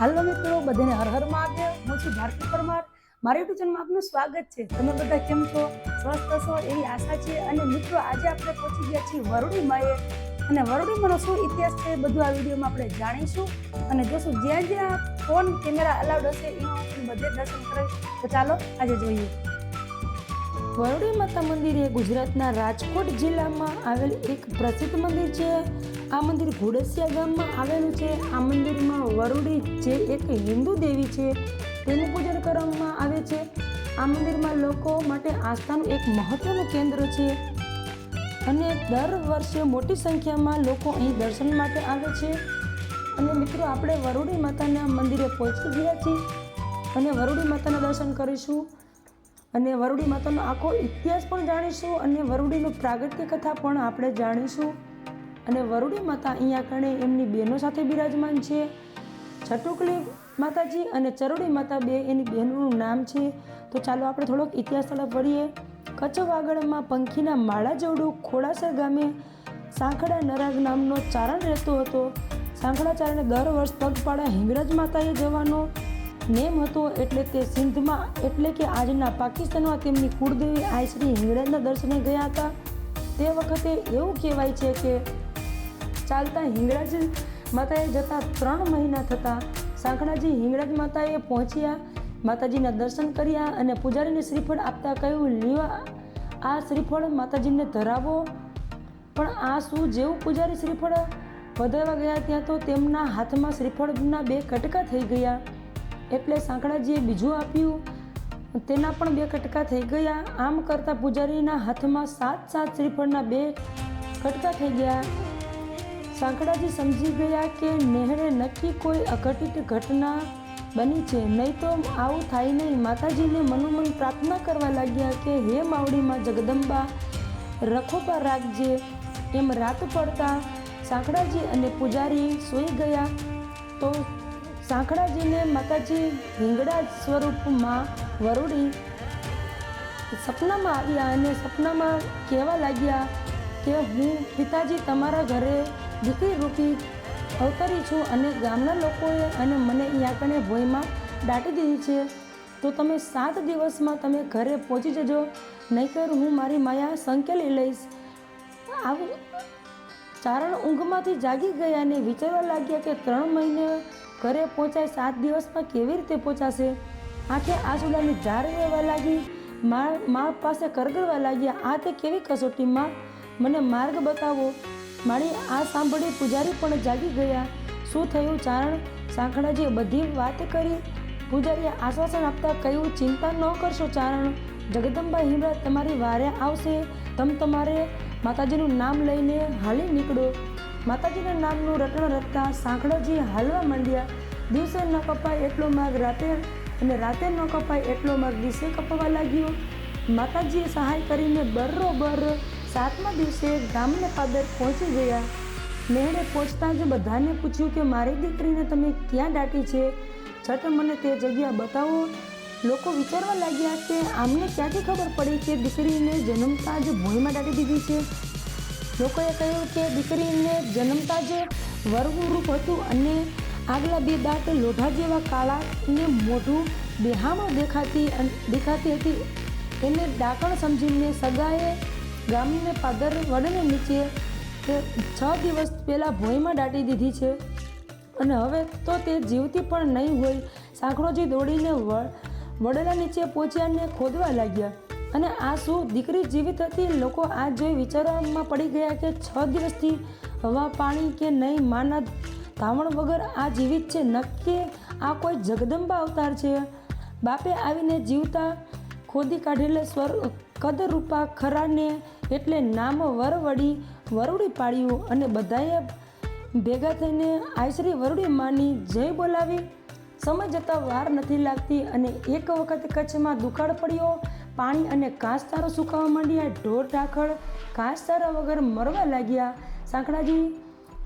હાલો મિત્રો, બધાને હર હર મહાદેવ. હું છું ભારતી પરમાર. મારા યુટ્યુબ ચેનલમાં આપનું સ્વાગત છે. તમે બધા કેમ છો? સ્વસ્થ છો એવી આશા છે. અને મિત્રો, આજે આપણે પહોંચી ગયા છીએ વરુડીમાં અને વરુડીમાંનો શું ઇતિહાસ છે બધું આ વિડીયોમાં આપણે જાણીશું. અને જોશું, જ્યાં જ્યાં ફોન કેમેરા અલાઉડ હશે એ હું બધે દર્શન કરીશ. તો ચાલો, આજે જોઈએ. વરુડી માતા મંદિર એ ગુજરાતના રાજકોટ જિલ્લામાં આવેલ એક પ્રસિદ્ધ મંદિર છે. આ મંદિર ઘોડસિયા ગામમાં આવેલું છે. આ મંદિરમાં વરુડી જે એક હિન્દુ દેવી છે, તેનું પૂજન કરવામાં આવે છે. આ મંદિરમાં લોકો માટે આસ્થાનું એક મહત્વનું કેન્દ્ર છે. અને દર વર્ષે મોટી સંખ્યામાં લોકો અહીં દર્શન માટે આવે છે. અને મિત્રો, આપણે વરુડી માતાના મંદિરે પહોંચી ગયા છીએ અને વરુડી માતાના દર્શન કરીશું. અને વરુડી માતાનો આખો ઇતિહાસ પણ જાણીશું અને વરુડીનું પ્રાગટ્ય કથા પણ આપણે જાણીશું. અને વરુડી માતા અહીંયા કણે એમની બહેનો સાથે બિરાજમાન છે. છટુકલી માતાજી અને ચરોડી માતા બે એની બહેનોનું નામ છે. તો ચાલો આપણે થોડોક ઇતિહાસ તરફ વળીએ. કચ્છ વાગડમાં પંખીના માળા જેવડું ખોડાસર ગામે સાંખડા નરાગ નામનો ચારણ રહેતો હતો. સાંખડા ચારણે દર વર્ષ પગપાળા હિંગરાજ માતાએ જવાનો નેમ હતો એટલે તે સિંધમાં એટલે કે આજના પાકિસ્તાનમાં તેમની કુળદેવી આઈશ્રી હિંગળાજના દર્શને ગયા હતા. તે વખતે એવું કહેવાય છે કે ચાલતા હિંગળાજ માતાએ જતા ત્રણ મહિના થતા સાંકળાજી હિંગળાજ માતાએ પહોંચ્યા, માતાજીના દર્શન કર્યા અને પૂજારીને શ્રીફળ આપતા કહ્યું, લીવા, આ શ્રીફળ માતાજીને ધરાવો. પણ આ શું જેવું પૂજારી શ્રીફળ વધારવા ગયા ત્યાં તો તેમના હાથમાં શ્રીફળના બે કટકા થઈ ગયા. એટલે સાંકળાજીએ બીજું આપ્યું, તેના પણ બે કટકા થઈ ગયા. આમ કરતાં પૂજારીના હાથમાં સાત સાત શ્રીફળના બે કટકા થઈ ગયા. સાંકળાજી સમજી ગયા કે નહેરે નક્કી કોઈ અઘટિત ઘટના બની છે, નહીં તો આવું થાય નહીં. માતાજીને મનોમન પ્રાર્થના કરવા લાગ્યા કે, હે માવડીમાં જગદંબા, રખોપા રાખજે. એમ રાત પડતા સાંકળાજી અને પૂજારી સૂઈ ગયા તો સાંકળાજીને માતાજી હિંગડા સ્વરૂપમાં વરુડી સપનામાં આવ્યા અને સપનામાં કહેવા લાગ્યા કે, હું પિતાજી તમારા ઘરે દીકરી રૂપી અવતરી છું અને ગામના લોકોએ અને મને અહીંયા કણે ભોયમાં દાટી દીધી છે. તો તમે સાત દિવસમાં તમે ઘરે પહોંચી જજો, નહીંતર હું મારી માયા સંકેલી લઈશ. આવું ચારણ ઊંઘમાંથી જાગી ગયા અને વિચારવા લાગ્યા કે ત્રણ મહિને ઘરે પહોંચાય સાત દિવસમાં કેવી રીતે પહોંચાશે? આંખે આંસુડાની ઝાડ રહેવા લાગી મા પાસે કરગડવા લાગ્યા. આ તે કેવી કસોટીમાં? મને માર્ગ બતાવો. મારી આ સાંભળી પૂજારી પણ જાગી ગયા. શું થયું ચારણ? સાંખડાજીએ બધી વાત કરી. પૂજારીએ આશ્વાસન આપતા કહ્યું, ચિંતા ન કરશો ચારણ. જગદંબા હિમરાજ તમારી વારે આવશે. તમ તમારે માતાજીનું નામ લઈને હાલી નીકળો. માતાજીના નામનું રટણ રટતા સાંખડાજી હાલવા માંડ્યા. દિવસે ન કપાય એટલો માર્ગ, રાતે અને રાતે ન કપાય એટલો માર્ગ દિવસે કપાવા લાગ્યો. માતાજીએ સહાય કરીને બરોબર સાતમા દિવસે ગામને પાદર પહોંચી ગયા. મેળે પહોંચતા જ બધાને પૂછ્યું કે, મારી દીકરીને તમે ક્યાં દાટી છે? છઠ મને તે જગ્યા બતાવો. લોકો વિચારવા લાગ્યા કે, આમને ક્યાંથી ખબર પડી કે દીકરીને જન્મતા જ ભોંયમાં દાટી દીધી છે? લોકોએ કહ્યું કે, દીકરીને જન્મતા જ રૂપ હતું અને આગલા બે દાંત લોઢા જેવા કાળા અને મોઢું બેહામાં દેખાતી દેખાતી હતી. એને ડાકણ સમજીને સગાએ ગામને પાદર વડને નીચે છ દિવસ પહેલાં ભોંયમાં દાટી દીધી છે. અને હવે તો તે જીવતી પણ નહીં હોય. સાંકળોજી દોડીને વડલા નીચે પહોંચ્યા અને ખોદવા લાગ્યા. અને આ શું દીકરી જીવિત હતી? લોકો આ જોઈ વિચારવામાં પડી ગયા કે છ દિવસથી હવા, પાણી કે નહીં માના ધાવણ વગર આ જીવિત છે. નક્કી આ કોઈ જગદંબા અવતાર છે? બાપે આવીને જીવતા ખોદી કાઢેલે સ્વર, કદરૂપા ખરાને એટલે નામ વરવડી, વરુડી પાડ્યું અને બધાએ ભેગા થઈને આયશ્રી વરુડી માની જય બોલાવી. સમય જતાં વાર નથી લાગતી અને એક વખત કચ્છમાં દુકાળ પડ્યો. પાણી અને ઘાસચારો સુકાવા માંડ્યા. ઢોર ઢાખડ ઘાસચારા વગર મરવા લાગ્યા. સાંકળાજી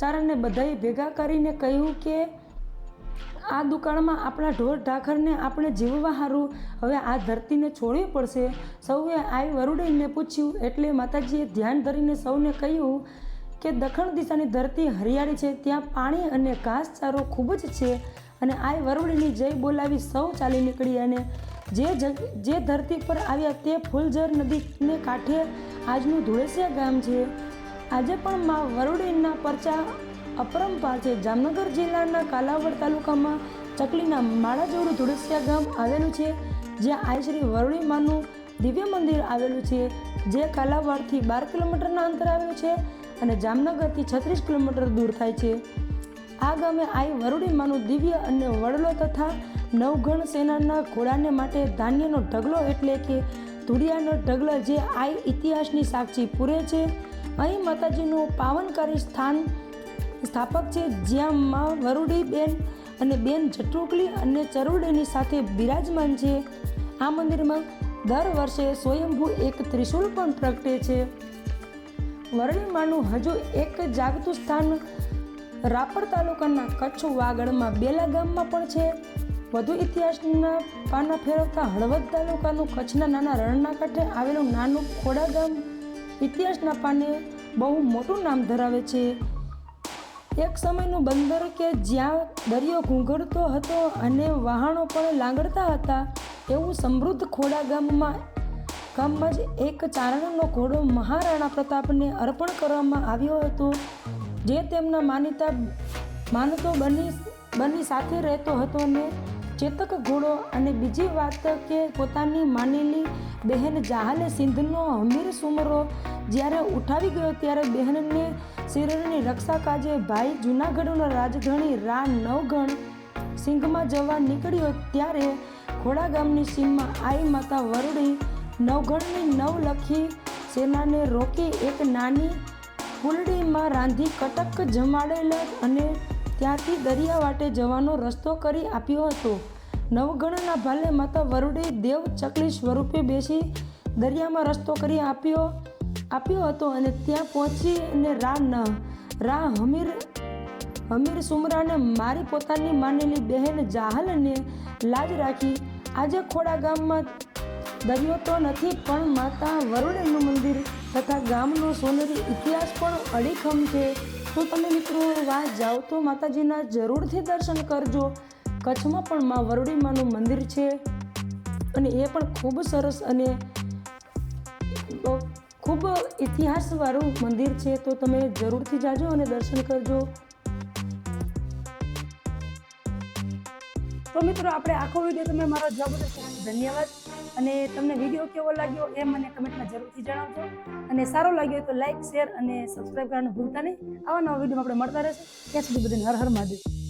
ચારણને બધાએ ભેગા કરીને કહ્યું કે આ દુકાળમાં આપણા ઢોર ઢાખરને આપણે જીવવા સારું હવે આ ધરતીને છોડવી પડશે. સૌએ આવી વરુડીને પૂછ્યું, એટલે માતાજીએ ધ્યાન ધરીને સૌને કહ્યું કે દક્ષિણ દિશાની ધરતી હરિયાળી છે, ત્યાં પાણી અને ઘાસચારો ખૂબ જ છે. અને આ વરુડીની જય બોલાવી સૌ ચાલી નીકળી અને જે જે ધરતી પર આવ્યા તે ફૂલઝર નદીને કાંઠે આજનું ધુળેસિયા ગામ છે. આજે પણ મા વરુડીના પરચા અપરંપાર છે જામનગર જિલ્લાના કાલાવડ તાલુકામાં ચકલીના માળા જેવડું ધુળેસિયા ગામ આવેલું છે, જ્યાં આઈ શ્રી વરુણી માનું દિવ્ય મંદિર આવેલું છે, જે કાલાવાડથી બાર કિલોમીટરના અંતરે આવેલું છે અને જામનગરથી છત્રીસ કિલોમીટર દૂર થાય છે. આ ગામે આઈ વરુણી માનું દિવ્ય અને વડલો તથા નવગણ સેનાના ઘોડાને માટે ધાન્યનો ઢગલો એટલે કે ધુડિયાનો ઢગલો જે આઈ ઇતિહાસની સાક્ષી પૂરે છે. અહીં માતાજીનું પાવનકારી સ્થાન સ્થાપક છે જ્યાં માં વરુડી બેન અને બેન જટુકલી અને ચરુડીની સાથે બિરાજમાન છે. આ મંદિરમાં દર વર્ષે સ્વયંભૂ એક ત્રિશૂળ પણ પ્રગટે છે. વરણીમાનું હજુ એક જાગતું સ્થાન રાપર તાલુકાના કચ્છ વાગડમાં બેલા ગામમાં પણ છે. વધુ ઇતિહાસના પાના ફેરવતા હળવદ તાલુકાનું કચ્છના નાના રણના કાંઠે આવેલું નાનું ખોડા ગામ ઇતિહાસના પાને બહુ મોટું નામ ધરાવે છે. એક સમયનું બંદર કે જ્યાં દરિયો ઘૂંઘળતો હતો અને વહાણો પણ લાંગડતા હતા, એવું સમૃદ્ધ ખોડા ગામમાં ગામમાં જ એક ચારણનો ઘોડો મહારાણા પ્રતાપને અર્પણ કરવામાં આવ્યો હતો, જે તેમના માનીતા, માનતો બની બની સાથે રહેતો હતો અને ચેતક ઘોડો અને બીજી વાત કે પોતાની માનેલી બહેન જાહલે સિંધનો હમીર સુમરો જ્યારે ઉઠાવી ગયો ત્યારે બહેનને શિરણની રક્ષા કાજે ભાઈ જૂનાગઢનો રાજધણી રા નવગણ સિંઘમાં જવા નીકળ્યો ત્યારે ખોડા ગામની સીમમાં આઈ માતા વરડી નવગણની નવલખી સેનાને રોકી એક નાની ફૂલડીમાં રાંધી કટક જમાડેલ અને ત્યાંથી દરિયાવાટે જવાનો રસ્તો કરી આપ્યો હતો. નવગણના ભાલે માતા વરુડે દેવ ચકલી સ્વરૂપે બેસી દરિયામાં રસ્તો કરી આપ્યો આપ્યો હતો અને ત્યાં પહોંચી અને રા ન રા હમીર હમીર સુમરાને મારી પોતાની માનેલી બહેન જાહલને લાજ રાખી. આજે ખોડા ગામમાં દરિયો તો નથી, પણ માતા વરુડેનું મંદિર તથા ગામનો સોનેરી ઇતિહાસ પણ અડીખમ છે. તો તમે મિત્રો વાત જાઓ તો માતાજીના જરૂરથી દર્શન કરજો. કચ્છમાં પણ મા વરડીમાનું મંદિર છે અને એ પણ ખૂબ સરસ અને ખૂબ ઇતિહાસવાળું મંદિર છે. તો તમે જરૂરથી જાજો અને દર્શન કરજો. તો મિત્રો, આપણે આખો વીડિયો તમે મારો જોવા બદલ ધન્યવાદ. અને તમને વીડિયો કેવો લાગ્યો એ મને કમેન્ટમાં જરૂરથી જણાવજો. અને સારો લાગ્યો તો લાઇક શેર અને સબસ્ક્રાઈબ કરવાનું ભૂલતા નહીં. આવા નવા વિડીયોમાં આપણે મળતા રહેશે. ત્યાં સુધી બધાને હર હર મહાદેવ.